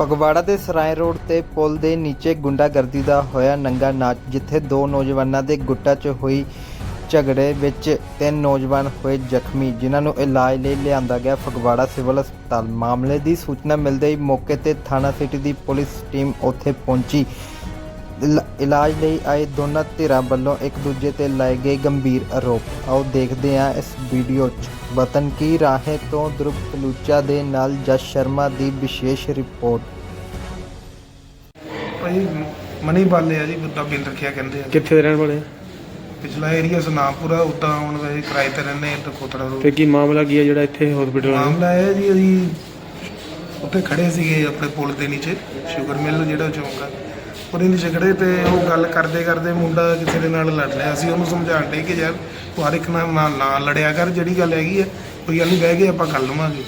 ਫਗਵਾੜਾ ਦੇ ਸਰਾਏ ਰੋਡ ਤੇ ਪੁਲ ਦੇ ਨੀਚੇ ਗੁੰਡਾਗਰਦੀ ਦਾ ਹੋਇਆ ਨੰਗਾ ਨਾਚ, ਜਿੱਥੇ ਦੋ ਨੌਜਵਾਨਾਂ ਦੇ ਗੁੱਟਾਂ 'ਚ ਹੋਈ ਝਗੜੇ ਵਿੱਚ ਤਿੰਨ ਨੌਜਵਾਨ ਹੋਏ ਜ਼ਖਮੀ, ਜਿਨ੍ਹਾਂ ਨੂੰ ਇਲਾਜ ਲਈ ਲਿਆਂਦਾ ਗਿਆ ਫਗਵਾੜਾ ਸਿਵਲ ਹਸਪਤਾਲ। ਮਾਮਲੇ ਦੀ ਸੂਚਨਾ ਮਿਲਦੇ ਹੀ ਮੌਕੇ ਤੇ ਥਾਣਾ ਸਿਟੀ ਦੀ ਪੁਲਿਸ ਟੀਮ ਉੱਥੇ ਪਹੁੰਚੀ। ਇਲਾਜ ਲਈ ਆਏ ਦੋਨਾਂ ਧਿਰਾਂ ਵੱਲੋਂ ਇੱਕ ਦੂਜੇ ਤੇ ਲਾਏ ਗਏ ਗੰਭੀਰ ਆਰੋਪ। ਆਓ ਦੇਖਦੇ ਹਾਂ ਇਸ ਵੀਡੀਓ 'ਚ। ਵਤਨ ਕੀ ਰਾਹੇ ਤੋਂ ਦਰੁਪ ਕਲੂਚਾ ਦੇ ਨਾਲ ਜਸ ਸ਼ਰਮਾ ਦੀ ਵਿਸ਼ੇਸ਼ ਰਿਪੋਰਟ। ਭਾਈ ਮਣੀ ਬਾਲੇ ਆ ਜੀ ਬੁੱਧਾ ਬਿੰਦ ਰੱਖਿਆ ਕਹਿੰਦੇ ਆ ਕਿੱਥੇ ਦੇ ਰਹਿਣ ਵਾਲੇ ਆ? ਪਿਛਲਾ ਏਰੀਆ ਸੁਨਾਮਪੁਰਾ ਉਦਾਂ ਹੁਣ ਵੈਸੇ ਕਿਰਾਏ ਤੇ ਰਹਿੰਦੇ ਇੱਥੇ ਖੋਤੜਾ ਰੋਡ ਤੇ ਕੀ ਮਾਮਲਾ ਕੀ ਹੈ ਜਿਹੜਾ ਇੱਥੇ ਹਸਪੀਟਲ ਮਾਮਲਾ ਹੈ ਜੀ ਅਸੀਂ ਉੱਥੇ ਖੜੇ ਸੀਗੇ ਆਪਣੇ ਪੁਲ ਦੇ ਨੀਚੇ ਸ਼ੂਗਰ ਮਿਲ ਜਿਹੜਾ ਚੌਂਕ ਆ। ਨੀਚੇ ਖੜੇ ਤੇ ਉਹ ਗੱਲ ਕਰਦੇ ਕਰਦੇ ਮੁੰਡਾ ਕਿਸੇ ਦੇ ਨਾਲ ਲੜ ਰਿਹਾ ਸੀ ਉਹਨੂੰ ਸਮਝਾਉਣ ਡੇ ਕਿ ਯਾਰ ਤੂੰ ਹਰ ਇੱਕ ਨਾਲ ਨਾ ਨਾ ਲੜਿਆ ਕਰ ਜਿਹੜੀ ਗੱਲ ਹੈਗੀ ਆ ਕੋਈ ਗੱਲ ਨਹੀਂ ਬਹਿ ਕੇ ਆਪਾਂ ਕਰ ਲਵਾਂਗੇ।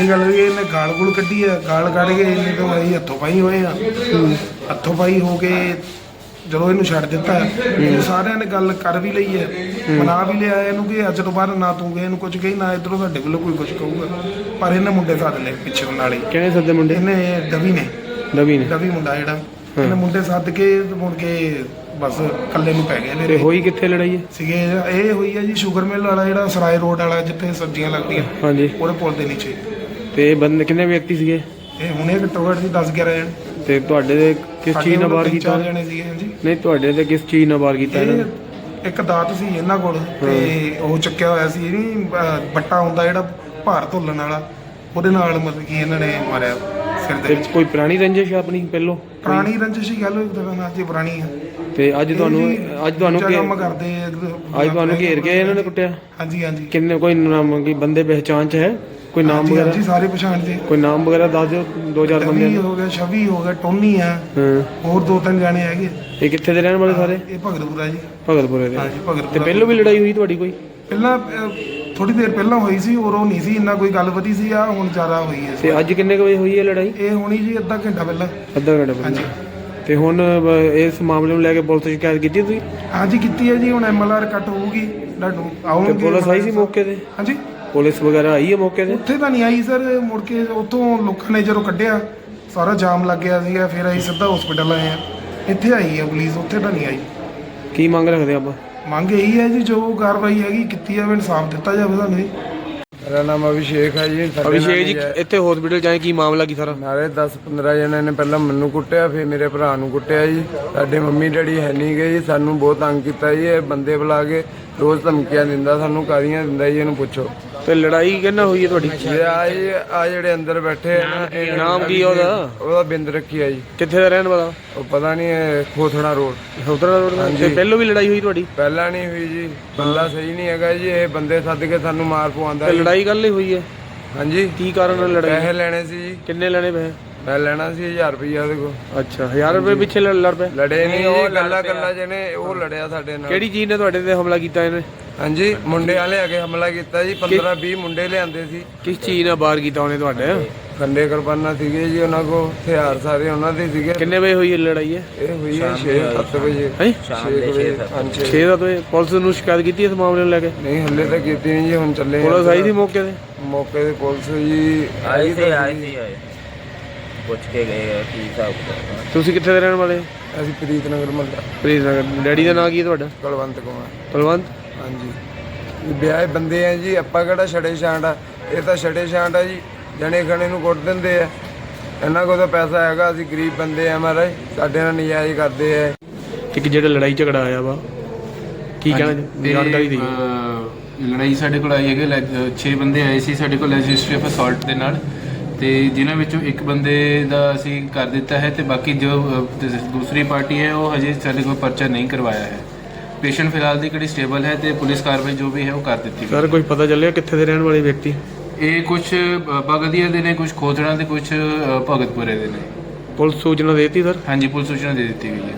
ਇਹ ਗੱਲ ਹੋਈ ਇਹਨੇ ਗਾਲ ਗੁਲ ਕੱਢੀ ਆ ਗਾਲ ਕੱਢ ਕੇ ਇਹਨੇ ਤਾਂ ਅਸੀਂ ਹੱਥੋਂ ਪਾਈ ਹੋਏ ਆ। ਹੱਥੋਂ ਪਾਈ ਹੋ ਕੇ ਜਦੋਂ ਇਹਨੂੰ ਛੱਡ ਦਿੱਤਾ ਇਹ ਸਾਰਿਆਂ ਨੇ ਗੱਲ ਕਰ ਵੀ ਲਈ ਹੈ ਮਨਾ ਵੀ ਲਿਆ ਇਹਨੂੰ ਕਿ ਅੱਜ ਤੋਂ ਬਾਅਦ ਨਾ ਤੂੰ ਇਹਨੂੰ ਕੁਝ ਕਹੀ ਨਾ ਇਧਰੋਂ ਸਾਡੇ ਵੱਲੋਂ ਕੋਈ ਕੁਝ ਕਹੂਗਾ। ਪਰ ਇਹਨੇ ਮੁੰਡੇ ਸਾਧ ਲਏ ਪਿੱਛੇ ਨਾਲ। ਹੀ ਕਿਹਨੇ ਸੱਦੇ ਮੁੰਡੇ? ਇਹਨੇ ਡਵੀ ਨੇ। ਨਵੀਂ ਨੇ। ਡਵੀ ਮੁੰਡਾ ਜਿਹੜਾ। ਇਹਨੇ ਮੁੰਡੇ ਸੱਦ ਕੇ ਤੇ ਮੁੜ ਕੇ ਬਸ ਇਕੱਲੇ ਨੂੰ ਪੈ ਗਏ ਤੇ ਮੇਰੇ ਹੋਈ ਕਿੱਥੇ ਲੜਾਈ? ਹੈ ਸੀਗੇ ਇਹ ਹੋਈ ਹੈ ਜੀ ਸ਼ੂਗਰ ਮਿਲ ਵਾਲਾ ਜਿਹੜਾ ਸਰਾਏ ਰੋਡ ਵਾਲਾ ਜਿੱਥੇ ਸਬਜ਼ੀਆਂ ਲੱਗਦੀਆਂ। ਹਾਂਜੀ। ਉਹਦੇ ਪੁਲ ਦੇ ਨੀਚੇ। ਤੇ ਬੰਦੇ ਕਿੰਨੇ ਵਿਅਕਤੀ ਸੀਗੇ? ਇਹ ਹੁਣੇ ਘੱਟੋ ਘੱਟ ਜੀ 10 11 ਜਣ। ਤੇ ਤੁਹਾਡੇ ਦੇ ਕਿਸ ਚੀਜ਼ ਨਾਲ ਵਾਰ ਕੀਤਾ? ਜਣੇ ਸੀਗੇ ਜੀ ਨਹੀਂ ਤੁਹਾਡੇ ਤੇ ਕਿਸ ਚੀਜ਼ ਨਾਲ ਵਾਰ ਕੀਤਾ ਇਹਨਾਂ ਨੇ? ਇੱਕ ਦਾਤ ਸੀ ਇਹਨਾਂ ਕੋਲ ਤੇ ਉਹ ਚੱਕਿਆ ਹੋਇਆ ਸੀ ਇਹ ਨਹੀਂ ਬੱਟਾ ਹੁੰਦਾ ਜਿਹੜਾ ਭਾਰ ਧੁੱਲਣ ਵਾਲਾ ਉਹਦੇ ਨਾਲ ਮਤਲਬ ਕਿ ਇਹਨਾਂ ਨੇ ਮਾਰਿਆ। ਸਿਰ ਦੇ ਤੇ ਵਿੱਚ ਕੋਈ ਪੁਰਾਣੀ ਰੰਜਿਸ਼ ਆ ਆਪਣੀ ਪਹਿਲੋਂ? ਪੁਰਾਣੀ ਰੰਜਿਸ਼ ਹੀ ਗੱਲ ਹੋਈ ਤਾਂ ਨਾ ਜੀ ਪੁਰਾਣੀ ਆ। ਤੇ ਅੱਜ ਤੁਹਾਨੂੰ ਅੱਜ ਤੁਹਾਨੂੰ ਦੂਜਾ ਕੰਮ ਕਰਦੇ ਆ, ਅੱਜ ਤੁਹਾਨੂੰ ਘੇਰ ਕੇ ਇਹਨਾਂ ਨੇ ਕੁੱਟਿਆ? ਹਾਂਜੀ ਹਾਂਜੀ। ਕਿੰਨੇ ਕੋਈ ਨਾਮ ਕੀ ਬੰਦੇ ਪਹਿਚਾਣ ਚ ਹੈ? ਕੋਈ ਨਾਮ ਵਗੈਰਾ? ਹਾਂਜੀ ਸਾਰੇ ਪਛਾਣਦੇ ਕੋਈ ਨਾਮ ਵਗੈਰਾ ਦੱਸ ਦਿਓ ਦੋ ਚਾਰ ਬੰਦੇ ਹੋ ਗਿਆ ਛਵੀ ਹੋ ਗਿਆ ਟੋਨੀ ਆ। ਹਾਂ। ਹੋਰ ਦੋ ਤਿੰਨ ਜਾਣੇ ਹੈਗੇ ਇਹ ਕਿੱਥੇ ਦੇ ਰਹਿਣ ਵਾਲੇ ਸਾਰੇ? ਇਹ ਭਗਤਪੁਰਾ ਜੀ। ਭਗਤਪੁਰੇ ਦੇ। ਹਾਂਜੀ ਤੇ ਭਗਤਪੁਰਾ ਪਹਿਲੋਂ ਵੀ ਲੜਾਈ ਹੋਈ ਤੁਹਾਡੀ ਕੋਈ? ਪਹਿਲਾਂ ਥੋੜੀ ਦੇਰ ਪਹਿਲਾਂ ਹੋਈ ਸੀ ਉਹ ਨਹੀਂ ਸੀ ਇੰਨਾ ਕੋਈ ਗੱਲ ਵਧੀ ਸੀ ਆ ਹੁਣ ਜ਼ਿਆਦਾ ਹੋਈ ਹੈ ਤੇ ਅੱਜ ਕਿੰਨੇ ਕੁ ਵਜੇ ਹੋਈ ਹੈ ਲੜਾਈ? ਇਹ ਹੋਣੀ ਜੀ ਅੱਧਾ ਘੰਟਾ ਪਹਿਲਾਂ। ਅੱਧਾ ਘੰਟਾ ਪਹਿਲਾਂ। ਤੇ ਹੁਣ ਇਸ ਮਾਮਲੇ ਨੂੰ ਲੈ ਕੇ ਪੁਲਿਸ ਸ਼ਿਕਾਇਤ ਕੀਤੀ ਤੁਸੀਂ? ਹਾਂਜੀ ਕੀਤੀ ਹੈ ਜੀ ਹੁਣ ਐਮਐਲਆਰ ਕੱਟ ਹੋਊਗੀ ਤੁਹਾਨੂੰ ਤੇ ਆਉਣਗੇ ਪੁਲਿਸ ਆਈ ਸੀ ਮੌਕੇ ਤੇ? ਹਾਂਜੀ। ਪੁਲਿਸ ਵਗੈਰਾ ਆਈ ਹੈ ਮੌਕੇ ਤੇ? ਉੱਥੇ ਤਾਂ ਨਹੀਂ ਆਈ ਸਰ ਮੁੜ ਕੇ ਉੱਥੋਂ ਲੋਕਾਂ ਨੇ ਜਦੋਂ ਕੱਢਿਆ ਸਾਰਾ ਜਾਮ ਲੱਗ ਗਿਆ ਸੀਗਾ ਫਿਰ ਅਸੀਂ ਸਿੱਧਾ ਹਸਪੀਟਲ ਆਏ ਆ ਇੱਥੇ ਆਈ ਹੈ ਪੁਲਿਸ ਉੱਥੇ ਤਾਂ ਨਹੀਂ ਆਈ। ਕੀ ਮੰਗ ਰੱਖਦੇ ਆਪਾਂ? ਮੰਗ ਇਹੀ ਹੈ ਜੀ ਜੋ ਕਾਰਵਾਈ ਹੈਗੀ ਕੀਤੀ ਜਾਵੇ ਇਨਸਾਫ ਦਿੱਤਾ ਜਾਵੇ ਸਾਨੂੰ ਜੀ। ਮੇਰਾ ਨਾਮ ਅਭਿਸ਼ੇਕ ਹੈ ਜੀ ਸਾਡੇ ਅਭਿਸ਼ੇਕ ਜੀ ਹੀ ਹੈ। ਇੱਥੇ ਹਸਪੀਟਲ ਜਾਏ ਕੀ ਮਾਮਲਾ ਕੀ ਸਾਰਾ ਨਾਲੇ 10 15 ਜਣਿਆਂ ਨੇ ਪਹਿਲਾਂ ਮੈਨੂੰ ਕੁੱਟਿਆ ਫਿਰ ਮੇਰੇ ਭਰਾ ਨੂੰ ਕੁੱਟਿਆ ਜੀ ਸਾਡੇ ਮੰਮੀ ਡੈਡੀ ਹੈ ਨਹੀਂ ਗਏ ਜੀ ਸਾਨੂੰ ਬਹੁਤ ਤੰਗ ਕੀਤਾ ਜੀ ਇਹ ਬੰਦੇ ਬੁਲਾ ਕੇ ਰੋਜ਼ ਧਮਕੀਆਂ ਦਿੰਦਾ ਸਾਨੂੰ ਕਾਦੀਆਂ ਦਿੰਦਾ ਜੀ ਇਹਨੂੰ ਪੁੱਛੋ ਤੇ ਲੜਾਈ ਕਿੰਨਾ ਹੋਈ ਹੈ ਤੁਹਾਡੀ? ਇਹ ਆ ਜੀ ਆ ਜਿਹੜੇ ਅੰਦਰ ਬੈਠੇ ਆ ਨਾ ਇਹ ਨਾਮ ਕੀ ਉਹਦਾ? ਉਹਦਾ ਬਿੰਦ ਰੱਖੀ ਆ ਜੀ। ਕਿੱਥੇ ਦਾ ਰਹਿਣ ਵਾਲਾ? ਉਹ ਪਤਾ ਨਹੀਂ ਇਹ ਖੋਥੜਾ ਰੋਡ। ਉਤਰਾ ਰੋਡ ਦਾ? ਤੇ ਪਹਿਲੋਂ ਵੀ ਲੜਾਈ ਹੋਈ ਤੁਹਾਡੀ? ਪਹਿਲਾਂ ਨਹੀਂ ਹੋਈ ਜੀ। ਬੰਦਾ ਸਹੀ ਨਹੀਂ ਹੈਗਾ ਜੀ ਇਹ ਬੰਦੇ ਸੱਦ ਕੇ ਸਾਨੂੰ ਮਾਰ ਪਵਾਉਂਦਾ ਤੇ ਲੜਾਈ ਕੱਲ ਹੀ ਹੋਈ ਹੈ? ਹਾਂਜੀ। ਕੀ ਕਾਰਨ ਨਾਲ ਲੜਾਈ? ਪੈਸੇ ਲੈਣੇ ਸੀ ਜੀ। ਕਿੰਨੇ ਲੈਣੇ ਪਏ ਮੈਂ ਲੈਣਾ ਸੀ 1000 ਰੁਪਈਆ ਉਹਦੇ ਕੋਲ। ਅੱਛਾ 1000 ਰੁਪਏ ਪਿੱਛੇ ਲੜ ਲੜ ਪਏ ਲੜੇ ਨਹੀਂ ਉਹ ਗੱਲਾਂ ਗੱਲਾਂ ਜਿਹਨੇ ਉਹ ਲੜਿਆ ਸਾਡੇ ਨਾਲ। ਕਿਹੜੀ ਚੀਜ਼ ਨੇ ਤੁਹਾਡੇ ਤੇ ਹਮਲਾ ਕੀਤਾ ਇਹਨੇ? ਹਾਂਜੀ ਮੁੰਡੇ ਵਾਲੇ ਆ ਕੇ ਹਮਲਾ ਕੀਤਾ ਜੀ 15 20 ਮੁੰਡੇ ਲਿਆਂਦੇ ਸੀ। ਕਿਸ ਚੀਜ਼ ਨਾਲ ਬਾਹਰ ਕੀਤਾ ਉਹਨੇ ਤੁਹਾਡੇ? ਖੰਡੇ ਕਿਰਪਾਨਾਂ ਸੀਗੇ ਜੀ ਉਹਨਾਂ ਕੋ ਹਥਿਆਰ ਸਾਰੇ ਉਹਨਾਂ ਦੇ ਸੀਗੇ। ਕਿੰਨੇ ਵਜੇ ਹੋਈ ਇਹ ਲੜਾਈ ਹੈ? ਇਹ ਹੋਈ ਹੈ 6 7 ਵਜੇ। ਹੈ? 6 ਵਜੇ ਹਾਂਜੀ। 6 ਦਾ ਤੋਂ ਪੁਲਿਸ ਨੂੰ ਸ਼ਿਕਾਇਤ ਕੀਤੀ ਇਸ ਮਾਮਲੇ ਨੂੰ ਲੈ ਕੇ? ਨਹੀਂ ਹੱਲੇ ਤਾਂ ਕੀਤੀ ਨਹੀਂ ਜੀ ਹੁਣ ਚੱਲੇ। ਪੁਲਿਸ ਆਈ ਸੀ ਮੌਕੇ ਤੇ? ਮੌਕੇ ਤੇ ਪੁਲਿਸ ਜੀ ਆਈ ਸੀ ਤਾਂ ਆਏ ਸੀ ਆਏ ਪੁੱਛ ਕੇ ਗਏ ਆ ਕੀ ਹਿਸਾਬ ਕਿਤਾਬ ਆ। ਤੁਸੀਂ ਕਿੱਥੇ ਦੇ ਰਹਿਣ ਵਾਲੇ ਅਸੀਂ ਪ੍ਰੀਤ ਨਗਰ ਮੱਲਾ ਪ੍ਰੀਤ ਨਗਰ ਡੈਡੀ ਦਾ ਨਾਂ ਕੀ ਹੈ ਤੁਹਾਡਾ? ਕੁਲਵੰਤ ਕੁਮਾਰ। ਕੁਲਵੰਤ? ਹਾਂਜੀ। ਇਹ ਵਿਆਹ ਬੰਦੇ ਆ ਜੀ ਆਪਾਂ ਕਿਹੜਾ ਛੜੇ ਛਾਂਟ ਆ? ਇਹ ਤਾਂ ਛੜੇ ਛਾਂਟ ਆ ਜੀ ਜਣੇ ਖਣੇ ਨੂੰ ਕੁੱਟ ਦਿੰਦੇ ਆ। ਇਹਨਾਂ ਕੋਲ ਤਾਂ ਪੈਸਾ ਹੈਗਾ ਅਸੀਂ ਗਰੀਬ ਬੰਦੇ ਆ ਮਹਾਰਾਜ ਸਾਡੇ ਨਾਲ ਨਜਾਇਜ਼ ਕਰਦੇ ਆ। ਇੱਕ ਜਿਹੜਾ ਲੜਾਈ ਝਗੜਾ ਆਇਆ ਵਾ ਕੀ ਕਹਿਣਾ ਜਾਣਕਾਰੀ ਅਹ, ਲੜਾਈ ਸਾਡੇ ਕੋਲ ਆਈ ਹੈਗੇ 6 ਬੰਦੇ ਆਏ ਸੀ ਸਾਡੇ ਕੋਲ ਰਜਿਸਟਰੀ ਆਫ ਅਸਾਲਟ ਦੇ ਨਾਲ। ਤੇ ਜਿਨ੍ਹਾਂ ਵਿੱਚੋਂ ਇੱਕ ਬੰਦੇ ਦਾ ਅਸੀਂ ਕਰ ਦਿੱਤਾ ਹੈ ਤੇ ਬਾਕੀ ਜੋ ਦੂਸਰੀ ਪਾਰਟੀ ਹੈ ਉਹ ਹਜੇ ਸਾਡੇ ਕੋਲ ਪਰਚਾ ਨਹੀਂ ਕਰਵਾਇਆ ਹੈ। ਪੇਸ਼ੈਂਟ ਫਿਲਹਾਲ ਦੀ ਕਿਹੜੀ ਸਟੇਬਲ ਹੈ ਤੇ ਪੁਲਿਸ ਕਾਰਵਾਈ ਜੋ ਵੀ ਹੈ ਉਹ ਕਰ ਦਿੱਤੀ ਗਈ ਸਰ ਕੋਈ ਪਤਾ ਚੱਲਿਆ ਕਿੱਥੇ ਦੇ ਰਹਿਣ ਵਾਲੇ ਵਿਅਕਤੀ? ਇਹ ਕੁਝ ਬਗਦੀਆ ਦੇ ਨੇ ਕੁਝ ਖੋਤੜਾ ਦੇ ਕੁਝ ਭਗਤਪੁਰੇ ਦੇ ਨੇ। ਪੁਲਿਸ ਸੂਚਨਾ ਦੇਤੀ ਸਰ? ਹਾਂਜੀ ਪੁਲਿਸ ਸੂਚਨਾ ਦੇ ਦਿੱਤੀ ਗਈ ਹੈ।